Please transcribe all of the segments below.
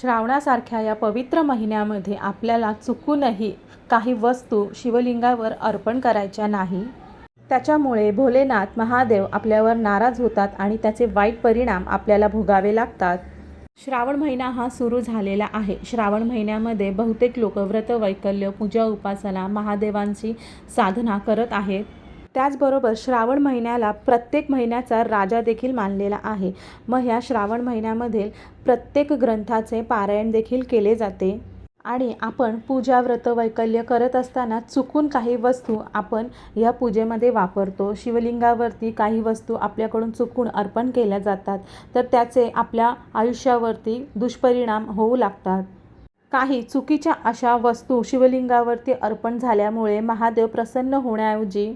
श्रावणासारख्या या पवित्र महिन्यामध्ये आपल्याला चुकूनही काही वस्तू शिवलिंगावर अर्पण करायच्या नाही. त्याच्यामुळे भोलेनाथ महादेव आपल्यावर नाराज होतात आणि त्याचे वाईट परिणाम आपल्याला भोगावे लागतात. श्रावण महिना हा सुरू झालेला आहे. श्रावण महिन्यामध्ये बहुतेक लोक व्रत वैकल्य पूजा उपासना महादेवांची साधना करत आहेत. त्याचबरोबर श्रावण महिन्याला प्रत्येक महिन्याचा राजा देखील मानलेला आहे. मग ह्या श्रावण महिन्यामध्ये प्रत्येक ग्रंथाचे पारायण देखील केले जाते. आणि आपण पूजा व्रत वैकल्य करत असताना चुकून काही वस्तू आपण या पूजेमध्ये वापरतो. शिवलिंगावरती काही वस्तू आपल्याकडून चुकून अर्पण केल्या जातात. तर त्याचे आपल्या आयुष्यावरती दुष्परिणाम होऊ लागतात. काही चुकीच्या अशा वस्तू शिवलिंगावरती अर्पण झाल्यामुळे महादेव प्रसन्न होण्याऐवजी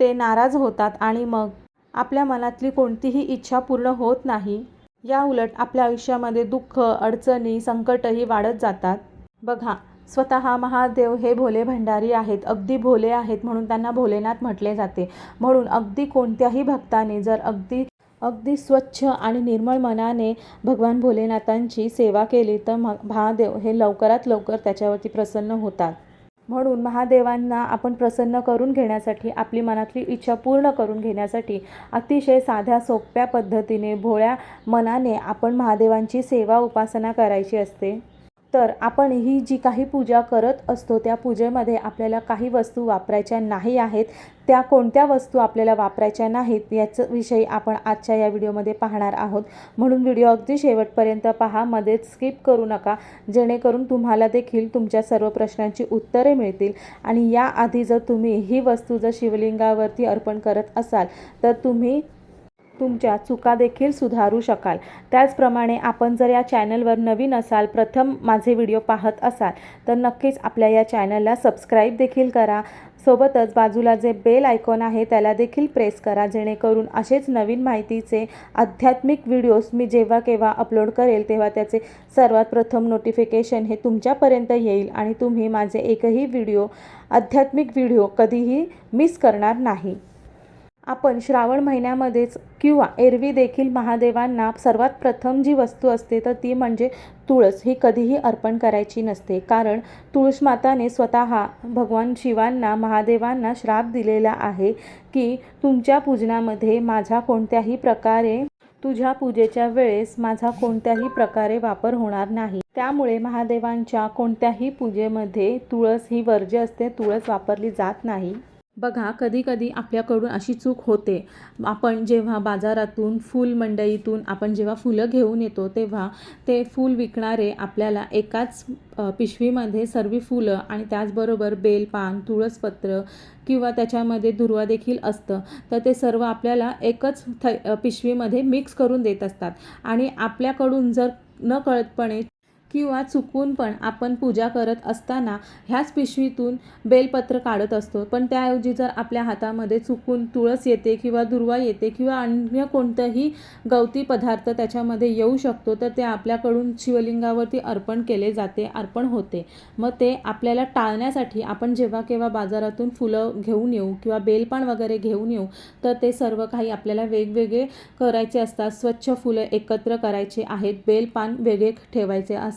ते नाराज होतात आणि मग आपल्या मनातली कोणतीही इच्छा पूर्ण होत नाही. या उलट आपल्या आयुष्यामध्ये दुःख अडचणी संकटही वाढत जातात. बघा स्वतः महादेव हे भोले भंडारी आहेत अगदी भोले आहेत म्हणून त्यांना भोलेनाथ म्हटले जाते. म्हणून अगदी कोणत्याही भक्ताने जर अगदी अगदी स्वच्छ आणि निर्मळ मनाने भगवान भोलेनाथांची सेवा केली तर मग महादेव हे लवकरात लवकर त्याच्यावरती प्रसन्न होतात. म्हणून महादेवांना आपण प्रसन्न करून घेण्यासाठी आपली मनातली इच्छा पूर्ण करून घेण्यासाठी अतिशय साध्या सोप्या पद्धतीने भोळ्या मनाने आपण महादेवांची सेवा उपासना करायची असते. तर आपण ही जी काही पूजा करत असतो त्या पूजेमध्ये आपल्याला काही वस्तू वापरायच्या नाही आहेत. त्या कोणत्या वस्तू आपल्याला वापरायच्या नाहीत याचं विषयी आपण आजच्या या व्हिडिओमध्ये पाहणार आहोत. म्हणून व्हिडिओ अगदी शेवटपर्यंत पहा मध्येच स्किप करू नका. जेणेकरून तुम्हाला देखील तुमच्या सर्व प्रश्नांची उत्तरे मिळतील. आणि याआधी जर तुम्ही ही वस्तू जर शिवलिंगावरती अर्पण करत असाल तर तुम्ही तुमच्या चुका देखील सुधारू शकाल. त्याचप्रमाणे आपण जर या चॅनलवर नवीन असाल प्रथम माझे व्हिडिओ पाहत असाल तर नक्कीच आपल्या या चॅनलला सबस्क्राईब देखील करा. सोबतच बाजूला जे बेल आयकॉन आहे त्याला देखील प्रेस करा जेणेकरून असेच नवीन माहितीचे आध्यात्मिक व्हिडिओज मी जेव्हा केव्हा अपलोड करेल तेव्हा त्याचे सर्वात प्रथम नोटिफिकेशन हे तुमच्यापर्यंत येईल आणि तुम्ही माझे एकही व्हिडिओ आध्यात्मिक व्हिडिओ कधीही मिस करणार नाही. आपण श्रावण महिन्यामध्येच किंवा एरवी देखील महादेवांना सर्वात प्रथम जी वस्तू असते तर ती म्हणजे तुळस. ही कधीही अर्पण करायची नसते. कारण तुळस माताने स्वतः भगवान शिवांना महादेवांना श्राप दिलेला आहे की तुमच्या पूजनामध्ये माझ्या कोणत्याही प्रकारे तुझ्या पूजेच्या वेळेस माझा कोणत्याही प्रकारे वापर होणार नाही. त्यामुळे महादेवांच्या कोणत्याही पूजेमध्ये तुळस ही वर्ज्य असते. तुळस वापरली जात नाही. बघा कधीकधी आपल्याकडून अशी चूक होते. आपण जेव्हा बाजारातून फूल मंडईतून आपण जेव्हा फुलं घेऊन येतो तेव्हा ते फूल विकणारे आपल्याला एकाच पिशवीमध्ये सर्व फुलं आणि त्याचबरोबर बेलपान तुळसपत्र किंवा त्याच्यामध्ये दुर्वा देखील असतं. तर ते सर्व आपल्याला एकच थ पिशवीमध्ये मिक्स करून देत असतात. आणि आपल्याकडून जर न कळतपणे किंवा चुकून पण आपण पूजा करत असताना ह्याच पिशवीतून बेलपत्र काढत असतो. पण त्याऐवजी जर आपल्या हातामध्ये चुकून तुळस येते किंवा दुर्वा येते किंवा अन्य कोणतंही गवती पदार्थ त्याच्यामध्ये येऊ शकतो तर ते आपल्याकडून शिवलिंगावरती अर्पण केले जाते अर्पण होते. मग ते आपल्याला टाळण्यासाठी आपण जेव्हा केव्हा बाजारातून फुलं घेऊन येऊ किंवा बेलपान वगैरे घेऊन येऊ तर ते सर्व काही आपल्याला वेगवेगळे करायचे असतात. स्वच्छ फुलं एकत्र करायचे आहेत बेलपान वेगळे ठेवायचे असतात.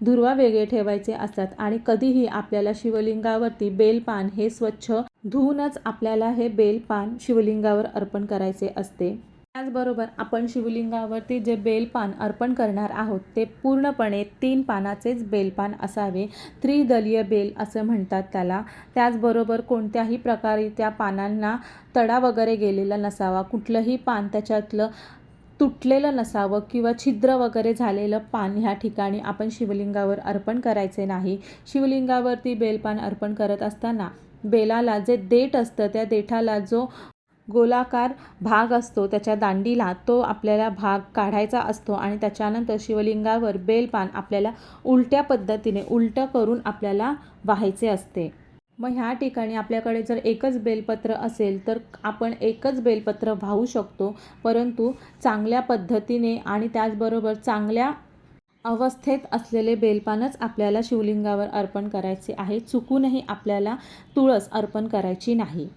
दुर्वा वेगळे ठेवायचे असतात आणि कधीही आपल्याला शिवलिंगावरती बेलपान हे स्वच्छ धुवूनच आपल्याला हे बेलपान शिवलिंगावर अर्पण करायचे असते. त्याचबरोबर आपण शिवलिंगावरती जे बेलपान अर्पण करणार आहोत ते पूर्णपणे तीन पानाचेच बेलपान असावे. त्रिदलीय बेल असं म्हणतात त्याला. त्याचबरोबर कोणत्याही प्रकारे त्या पानांना तडा वगैरे गेलेला नसावा. कुठलंही पान त्याच्यातलं तुटलेलं नसावं किंवा छिद्र वगैरे झालेलं पान ह्या ठिकाणी आपण शिवलिंगावर अर्पण करायचे नाही. शिवलिंगावरती बेलपान अर्पण करत असताना बेलाला जे देठ असतं त्या देठाला जो गोलाकार भाग असतो त्याच्या दांडीला तो आपल्याला भाग काढायचा असतो आणि त्याच्यानंतर शिवलिंगावर बेलपान आपल्याला उलट्या पद्धतीने उलटं करून आपल्याला वाहायचे असते. मग ह्या ठिकाणी आपल्याकडे जर एकच बेलपत्र असेल तर आपण एकच बेलपत्र वाहू शकतो. परंतु चांगल्या पद्धतीने आणि त्याचबरोबर चांगल्या अवस्थेत असलेले बेलपानच आपल्याला शिवलिंगावर अर्पण करायचे आहे. चुकूनही आपल्याला तुळस अर्पण करायची नाही.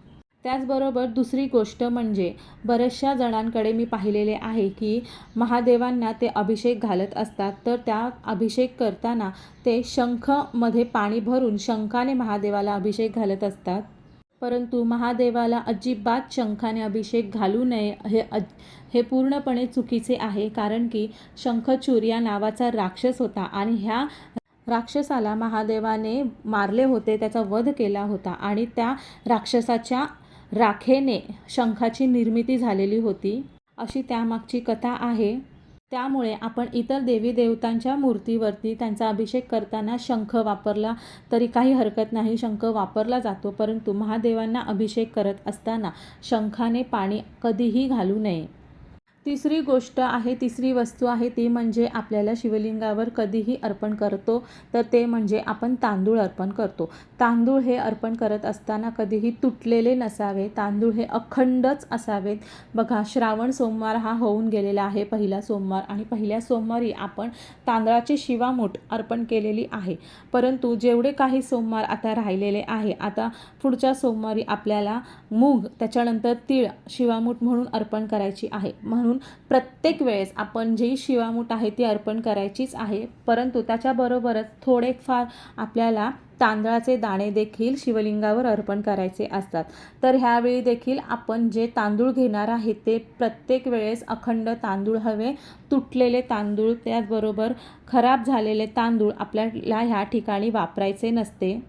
त्याचबरोबर दुसरी गोष्ट म्हणजे बऱ्याचशा जणांकडे मी पाहिलेले आहे की महादेवांना ते अभिषेक घालत असतात. तर त्या अभिषेक करताना ते शंखमध्ये पाणी भरून शंखाने महादेवाला अभिषेक घालत असतात. परंतु महादेवाला अजिबात शंखाने अभिषेक घालू नये हे अज हे पूर्णपणे चुकीचे आहे. कारण की शंखचूर या नावाचा राक्षस होता आणि ह्या राक्षसाला महादेवाने मारले होते त्याचा वध केला होता आणि त्या राक्षसाच्या राखेने शंखाची निर्मिती झालेली होती. अशी त्यामागची कथा आहे. त्यामुळे आपण इतर देवी देवतांच्या मूर्तीवरती त्यांचा अभिषेक करताना शंख वापरला तरी काही हरकत नाही. शंख वापरला जातो परंतु महादेवांना अभिषेक करत असताना शंखाने पाणी कधीही घालू नये. तिसरी गोष्ट आहे तिसरी वस्तू आहे ती म्हणजे आपल्याला शिवलिंगावर कधीही अर्पण करतो तर ते म्हणजे आपण तांदूळ अर्पण करतो. तांदूळ हे अर्पण करत असताना कधीही तुटलेले नसावे तांदूळ हे अखंडच असावेत. बघा श्रावण सोमवार हा होऊन गेलेला आहे पहिला सोमवार आणि पहिल्या सोमवारी आपण तांदळाची शिवामूठ अर्पण केलेली आहे. परंतु जेवढे काही सोमवार आता राहिलेले आहे आता पुढच्या सोमवारी आपल्याला मूग त्याच्यानंतर तीळ शिवामूठ म्हणून अर्पण करायची आहे. म्हणून प्रत्येक वेळेस आपण जी शिवामूठ आहे ती अर्पण करायचीच आहे. परंतु त्याच्याबरोबरच थोडेफार आपल्याला तांदळाचे दाणे देखील शिवलिंगावर अर्पण करायचे असतात. तर ह्यावेळी देखील आपण जे तांदूळ घेणार आहे ते प्रत्येक वेळेस अखंड तांदूळ हवे. तुटलेले तांदूळ त्याचबरोबर खराब झालेले तांदूळ आपल्याला ह्या ठिकाणी वापरायचे नसते.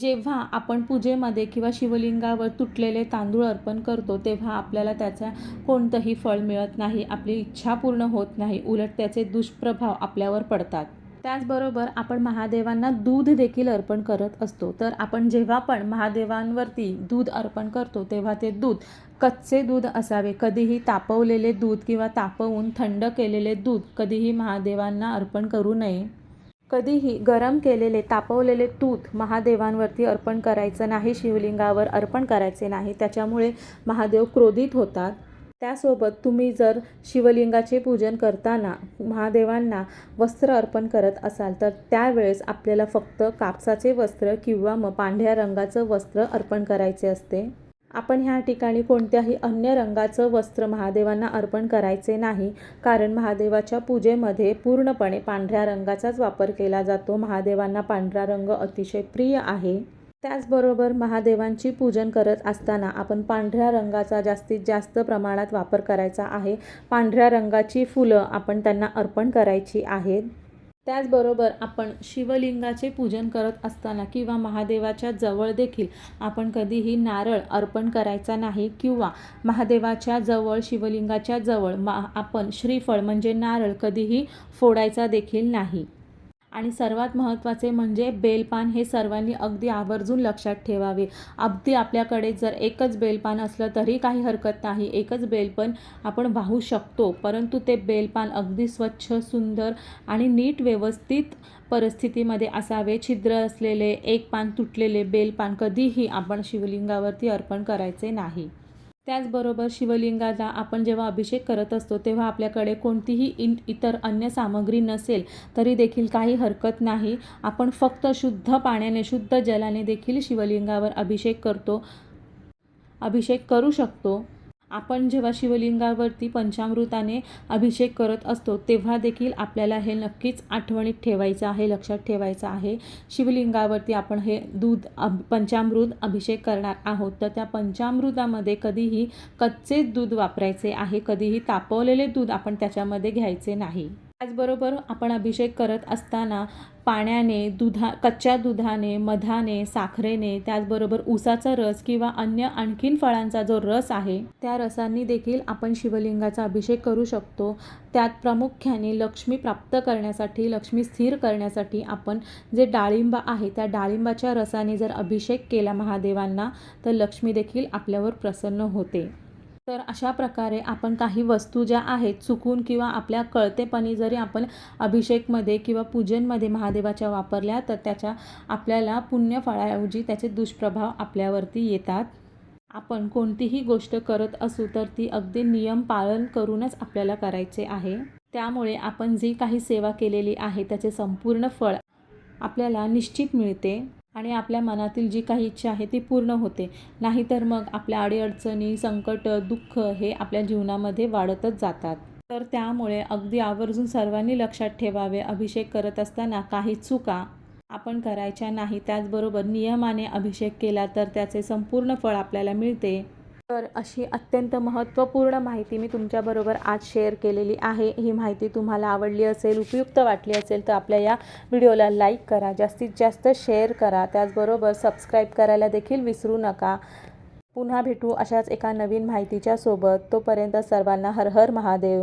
जेव्हा आपण पूजेमध्ये किंवा शिवलिंगावर तुटलेले तांदूळ अर्पण करतो तेव्हा आपल्याला त्याचा कोणतंही फळ मिळत नाही आपली इच्छा पूर्ण होत नाही उलट त्याचे दुष्प्रभाव आपल्यावर पडतात. त्याचबरोबर आपण महादेवांना दूध देखील अर्पण करत असतो. तर आपण जेव्हा पण महादेवांवरती दूध अर्पण करतो तेव्हा ते दूध कच्चे दूध असावे. कधीही तापवलेले दूध किंवा तापवून थंड केलेले दूध कधीही महादेवांना अर्पण करू नये. कधीही गरम केलेले तापवलेले तूत महादेवांवरती अर्पण करायचं नाही शिवलिंगावर अर्पण करायचे नाही. त्याच्यामुळे महादेव क्रोधित होतात. त्यासोबत तुम्ही जर शिवलिंगाचे पूजन करताना महादेवांना वस्त्र अर्पण करत असाल तर त्यावेळेस आपल्याला फक्त कापसाचे वस्त्र किंवा मग पांढऱ्या रंगाचं वस्त्र अर्पण करायचे असते. आपण ह्या ठिकाणी कोणत्याही अन्य रंगाचं वस्त्र महादेवांना अर्पण करायचे नाही कारण महादेवाच्या पूजेमध्ये पूर्णपणे पांढऱ्या रंगाचाच वापर केला जातो. महादेवांना पांढरा रंग अतिशय प्रिय आहे. त्याचबरोबर महादेवांची पूजन करत असताना आपण पांढऱ्या रंगाचा जास्तीत जास्त प्रमाणात वापर करायचा आहे. पांढऱ्या रंगाची फुलं आपण त्यांना अर्पण करायची आहेत. त्याचबरोबर आपण शिवलिंगाचे पूजन करत असताना किंवा महादेवाच्या जवळ देखील आपण कधीही नारळ अर्पण करायचा नाही किंवा महादेवाच्या जवळ शिवलिंगाच्या जवळ मा आपण श्रीफळ म्हणजे नारळ कधीही फोडायचा देखील नाही. आणि सर्वात महत्त्वाचे म्हणजे बेलपान हे सर्वांनी अगदी आवर्जून लक्षात ठेवावे. अगदी आपल्याकडे जर एकच बेलपान असलं तरी काही हरकत नाही. एकच बेलपान आपण वाहू शकतो. परंतु ते बेलपान अगदी स्वच्छ सुंदर आणि नीट व्यवस्थित परिस्थितीमध्ये असावे. छिद्र असलेले एक पान तुटलेले बेलपान कधीही आपण शिवलिंगावरती अर्पण करायचे नाही. त्याचबरोबर शिवलिंगाला आपण जेव्हा अभिषेक करत असतो तेव्हा आपल्याकडे कोणतीही इन इतर अन्य सामग्री नसेल तरी देखील काही हरकत नाही. आपण फक्त शुद्ध पाण्याने शुद्ध जलाने देखील शिवलिंगावर अभिषेक करतो अभिषेक करू शकतो. आपण जेव्हा शिवलिंगावरती पंचामृताने अभिषेक करत असतो तेव्हा देखील आपल्याला हे नक्कीच आठवणीत ठेवायचं आहे लक्षात ठेवायचं आहे. शिवलिंगावरती आपण हे दूध अभ पंचामृत अभिषेक करणार आहोत. तर त्या पंचामृतामध्ये कधीही कच्चे दूध वापरायचे आहे कधीही तापवलेले दूध आपण त्याच्यामध्ये घ्यायचे नाही. त्याचबरोबर आपण अभिषेक करत असताना पाण्याने दुधा कच्च्या दुधाने मधाने साखरेने त्याचबरोबर ऊसाचा रस किंवा अन्य आणखीन फळांचा जो रस आहे त्या रसांनी देखील आपण शिवलिंगाचा अभिषेक करू शकतो. त्यात प्रामुख्याने लक्ष्मी प्राप्त करण्यासाठी लक्ष्मी स्थिर करण्यासाठी आपण जे डाळिंब आहे त्या डाळिंबाच्या रसाने जर अभिषेक केला महादेवांना तर लक्ष्मी देखील आपल्यावर प्रसन्न होते. तर अशा प्रकारे आपण काही वस्तू ज्या आहेत चुकून किंवा आपल्या कळतेपणी जरी आपण अभिषेकमध्ये किंवा पूजनमध्ये महादेवाच्या वापरल्या तर त्याच्या आपल्याला पुण्यफळाऐवजी त्याचे दुष्प्रभाव आपल्यावरती येतात. आपण कोणतीही गोष्ट करत असू तर ती अगदी नियम पालन करूनच आपल्याला करायचे आहे. त्यामुळे आपण जी काही सेवा केलेली आहे त्याचे संपूर्ण फळ आपल्याला निश्चित मिळते. आणि आपल्या मनातील जी काही इच्छा आहे ती पूर्ण होते. नाहीतर मग आपल्या अडीअडचणी संकट दुःख हे आपल्या जीवनामध्ये वाढतच जातात. तर त्यामुळे अगदी आवर्जून सर्वांनी लक्षात ठेवावे अभिषेक करत असताना काही चुका आपण करायच्या नाही. त्याचबरोबर नियमाने अभिषेक केला तर त्याचे संपूर्ण फळ आपल्याला मिळते. तर अशी अत्यंत महत्त्वपूर्ण माहिती मी तुमच्याबरोबर आज शेअर केलेली आहे. ही माहिती तुम्हाला आवडली असेल उपयुक्त वाटली असेल तर आपल्या या व्हिडिओला लाईक करा जास्तीत जास्त शेअर करा. त्याचबरोबर सबस्क्राईब करायला देखील विसरू नका. पुन्हा भेटू अशाच एका नवीन माहितीच्या सोबत. तोपर्यंत सर्वांना हर हर महादेव.